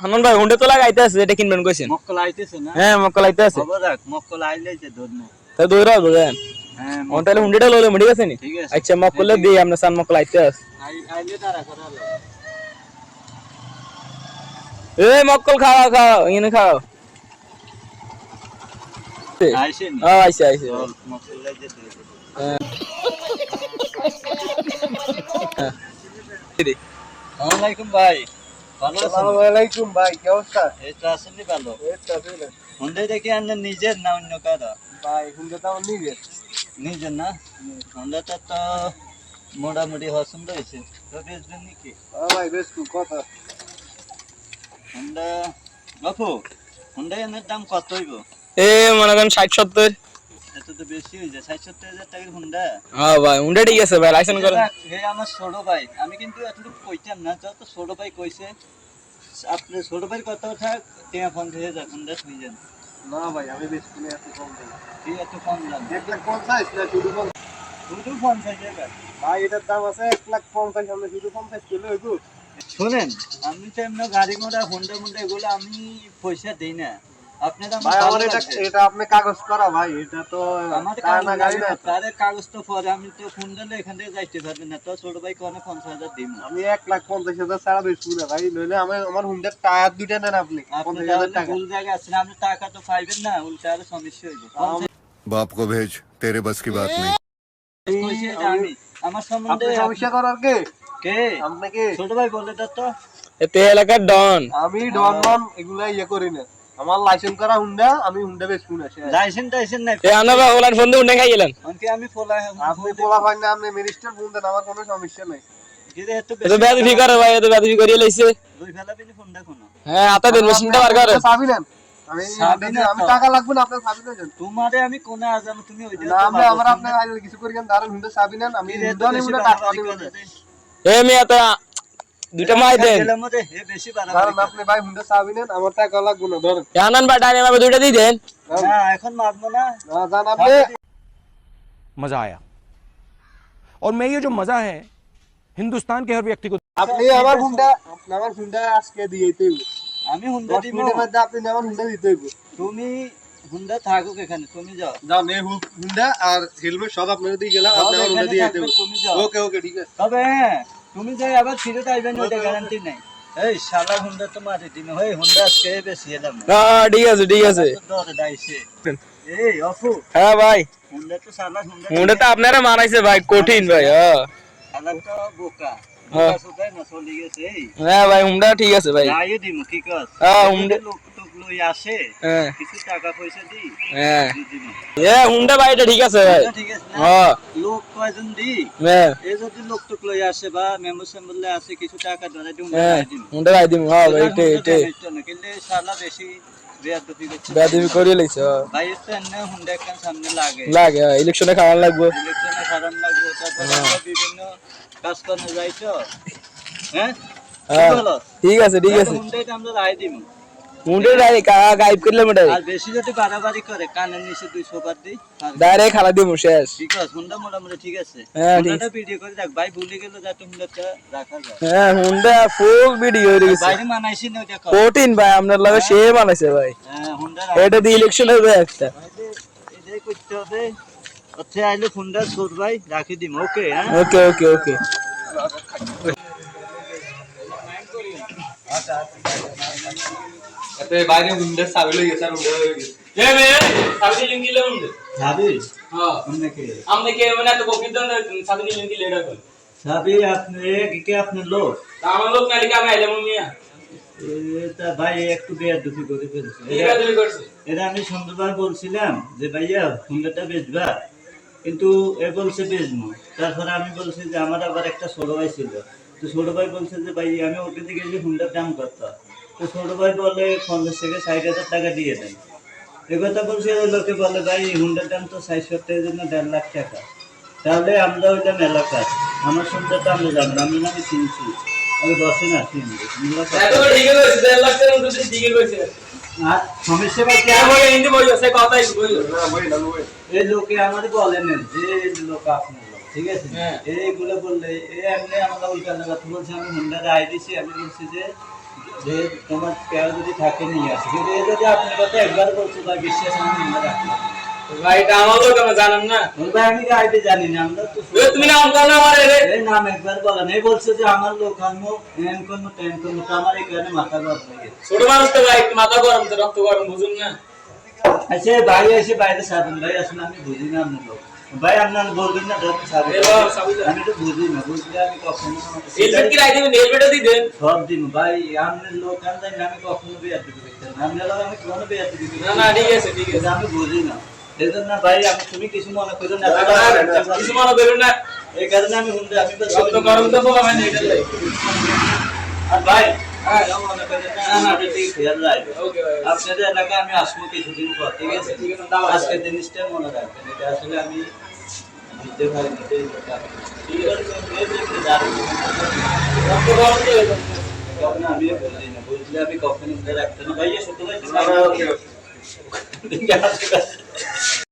হানন ভাই হুন্ডে তো লাগাইতে আছে এটা কিনবেন কইছেন? মক্কল আইতেছে না? হ্যাঁ মক্কল আইতে আছে। খবর রাখ মক্কল আইলে যে ধন্য তা দৌড়া বুঝেন হ্যাঁ ও তাহলে হুন্ডেটা লইলে ঠিক আছে নি? আচ্ছা মক্কলে দিয়ে আমরা সান মক্কল আইতে আছে। আইলে তারা করা। এই মক্কল খাওয়া খাও এখানে খাও। আইসে নি? হ্যাঁ আইছে আইছে। মক্কল দিয়ে হ্যাঁ। আসসালামু আলাইকুম ভাই। ভালো আছেন আসসালামাইকুম ভাই কি অবস্থা? এই তো আসেননি ভালো। এই তো আসলে দেখি নিজের না অন্য কারও? ভাই হুন্ডা তো নিবে নিজের। না? হুন্ডাটা তো মোটামুটি পছন্দ হয়েছে। তো বেচবেন নাকি ভাই বেশ খুব কথা। হুন্ডা বাপু হুন্ডা এনের দাম কত হইব? এ মনে করেন ষাট সত্তর। এত তো বেশি হয়ে যায় ষাট সত্তর হাজার টাকার হুন্ডা হ্যাঁ ভাই হুন্ডা ঠিক আছে ভাই লাইসেন্স করেন। হে আমার ছোট ভাই আমি কিন্তু এতটুকু কইতাম না যত ছোট ভাই কইছে আপনি ছোট ভাইয়ের কথা থাক টিয়া ফোন দিয়ে হুন্ডা শুই যান না ভাই আমি বেশ কিনে এত কম এত দাম। লাখ না শুধু শুধু ভাই। এটার দাম আছে এক লাখ আমরা শুধু কিলো হইব শোনেন আমি তো এমনি গাড়ি মোড়া হুন্ডা মুন্ডা এগুলো আমি পয়সা দেই না। আমার বাপ কো ভেজ তেরে বাস কি সম্বন্ধে সমস্যা করার ছোট ভাই বলে তো। এতে এলাকার ডন। আমি ডন ডন এগুলা ইয়ে করি না। আমার লাইসেন্স করা হুন্ডা আমি হুন্ডা বেশ শুনে লাইসেন্স টাইসেন্স নাই। এ আনা ওলার ফোন দিয়ে হুন্ডা খাই গেলেন? অনকে আমি ফোলা আপনি পোলা পান না আপনি মিনিস্টার ফোন দেন আমার কোনো সমস্যা নাই। এত এত করে ভাই এত বেদবি করিয়ে লাইছে। দুই ফেলা বিনি ফোন দেখো না হ্যাঁ আতা দিন মেশিনটা বার করে চাবি নেন আমি না টাকা লাগবে না আপনার চাবি নেন তোমারে আমি কোনে আজাম তুমি ওই না আমরা আমরা আপনার কিছু করি কেন দাঁড়ান হুন্ডা চাবি নেন আমি হুন্ডা নিব না টাকা দিব এ মেয়ে তো দুইটা মাই দেন এ বেশি বাড়াবাড়ি দাঁড়ান করে। আপনি ভাই হুন্ডা চাবি নেন আমার টাকা লাগবে না ধরেন এ আনান ভাই ডাইনে ভাবে দুইটা দিয়ে দেন না এখন মারবো না না জান আপনি मज़ा आया और मैं ये जो मज़ा है हिंदुस्तान के हर व्यक्ति को আপনি আমার হুন্ডা আপনি আমার হুন্ডা আজকে দিয়ে দিতে হইব আমি হুন্ডা দশ দিব মিনিটের মধ্যে আপনি আমার হুন্ডা দিতে হইব তুমি হুন্ডা থাকুক এখানে তুমি যাও যান এই হুন্ডা আর হেলমেট সব আপনার দিয়ে গেলাম সব আপনি আমার হুন্ডা এখানে দিয়ে থাকবে, দিতে তুমি যাও ওকে ওকে ঠিক আছে তবে হ্যাঁ, তুমি যাই আবার ফিরে আইবেন ওটা গ্যারান্টি নাই। এই শালা হুন্ডা তো মারি দিন ওই হুন্ডা আজকে বেশি এলাম হ্যাঁ ঠিক আছে ঠিক আছে। এই অফু হ্যাঁ ভাই। হুন্ডা তো শালা হুন্ডা হুন্ডা তো আপনারা মারাইছে ভাই কঠিন ভাই হ্যাঁ। শালা তো বোকা। হ্যাঁ। না হ্যাঁ ভাই হুন্ডা ঠিক আছে ভাই। যাইয়ে দিমু কি কস? হ্যাঁ, হুন্ডা- লই আসে হ্যাঁ। কিছু টাকা পয়সা দি হ্যাঁ। এ হুন্ডা ভাই ঠিক আছে ভাই। ঠিক আছে হ্যাঁ লোক কয়জন দি হ্যাঁ। এই যদি লোক টোক লই আসে বা মেম্বার সেম্বলে আসে কিছু টাকা ধরে দিমু হ্যাঁ হুন্ডা ভাই দিম হ্যাঁ ভাই এটা এটা কিন্তু শালা বেশি বেয়াদবি করছে। লাইছে হ্যাঁ। ভাই তো এনে হুন্ডা একখান সামনে লাগে। লাগে ইলেকশনে খাওয়ান লাগবে। ইলেকশনে খারাপ লাগবে তারপর বিভিন্ন কাজ করতে যাই হ্যাঁ? হ্যাঁ? ঠিক আছে ঠিক আছে। হুন্ডাটা আমরা রায় দিব হুন্ডা ডাই গাইব করলে আর বেশি যদি বাড়াবাড়ি করে কানের নিচে দুই সোপার দিই ডাইরেক্ট খালা দিব শেষ। ঠিক আছে হুন্ডা মোটামুটি ঠিক আছে। হ্যাঁ, ঠিক। ভিডিও করে রাখ ভাই ভুলে গেল যাতে হুন্ডাটা রাখা যায় হ্যাঁ হুন্ডা ফুল ভিডিও হয়ে গেছে। বাইরে মানাইছি না ওটা কঠিন ভাই আপনার লাগে সে বানাইছে ভাই। হ্যাঁ এটা দিয়ে ইলেকশন হবে একটা। এটাই করতে হবে আইলে ছোট ভাই রাখি দিম ওকে হ্যাঁ? ওকে ওকে ওকে। বাইরে হুন্ডা চাবি লই গেছে আর হুন্ডা হয়ে গেছে। এ সাবি হ্যাঁ। অন্যকে আমনে কে মানে তো দন সাবি আপনি কি আপনি লোক? আমার লোক নালি কামে আইলে মিয়া এটা ভাই একটু বেয়ার করে ফেলছে। কি করছে? এটা আমি বলছিলাম যে ভাইয়া হুন্ডাটা বেচবা। কিন্তু এ বলছে বেচবো। তারপরে আমি বলছি যে আমার আবার একটা ছোট ভাই ছিল। তো ছোট ভাই বলছে যে ভাই আমি ওকে দিকে হুন্ডার দাম কত? তো ছোট ভাই বলে পঞ্চাশ থেকে ষাট হাজার টাকা দিয়ে দেন। এ কথা বলছে ওই লোকে বলে ভাই হুন্ডার দাম তো ষাট সত্তরের জন্য দেড় লাখ টাকা। তাহলে আমরা হইলাম এলাকার আমার সুন্দরটা আমরা জানব আমি মানে চিনছি আমি বসে না চিনবি আর সমস্যা ভাই আমি বইও এই লোকে আমাদের বলেন যে লোক আপনার ঠিক আছে? হ্যাঁ। এইগুলো বললে এই এমনি আমরা উল্টা কথা বলছি আমি হুন্ডারে আই দিছি আমি বলছি যে যে তোমার কেউ যদি থাকে নিয়ে আসে। কিন্তু এ যদি আপনার কথা একবার বলছো ভাই বিশ্বাস আমি নিয়ে রাখলাম ভাই এটা আমার লোক আমি জানেন না? ওর ভাই আমি গাইতে জানি না আমরা তো তুমি নাম কর না আমার এই নাম একবার বলেন এই বলছে যে আমার লোক আনব এন করব টেন করব তো আমার এখানে মাথা গরম লাগে ছোট মানুষ তো ভাই মাথা গরম তো রক্ত গরম বুঝুন না। আচ্ছা ভাই এসে বাইরে সাবেন ভাই আসলে আমি বুঝি না আপনার লোক। ভাই আপনার বলবেন না বাবা, সাবিত। আমি তো বুঝি না বুঝলে আমি কখনো হেলমেট কি রাই দিবেন হেলমেটও দিয়ে দেন। সব দিন ভাই আপনার লোক আনতেন আমি কখনো বিয়ে দিতে পারতাম না। আপনার লোক আমি কোনো বিয়ে দিতে না না ঠিক আছে ঠিক আছে। আমি বুঝি না। এই জন্য ভাই আমি তুমি কিছু মনে করো না কিছু মনে করবেন না। এই কারণে আমি হুন্ডে আমি তো গরম তো পোলা ভাই আর ভাই আপনাদের এলাকায় আমি আসব কিছুদিন পর ঠিক আছে আজকের জিনিসটা মনে রাখবেন এটা আসলে আমি বুঝতে পারি আমি বুঝি না আমি কখনো রাখতে না ভাই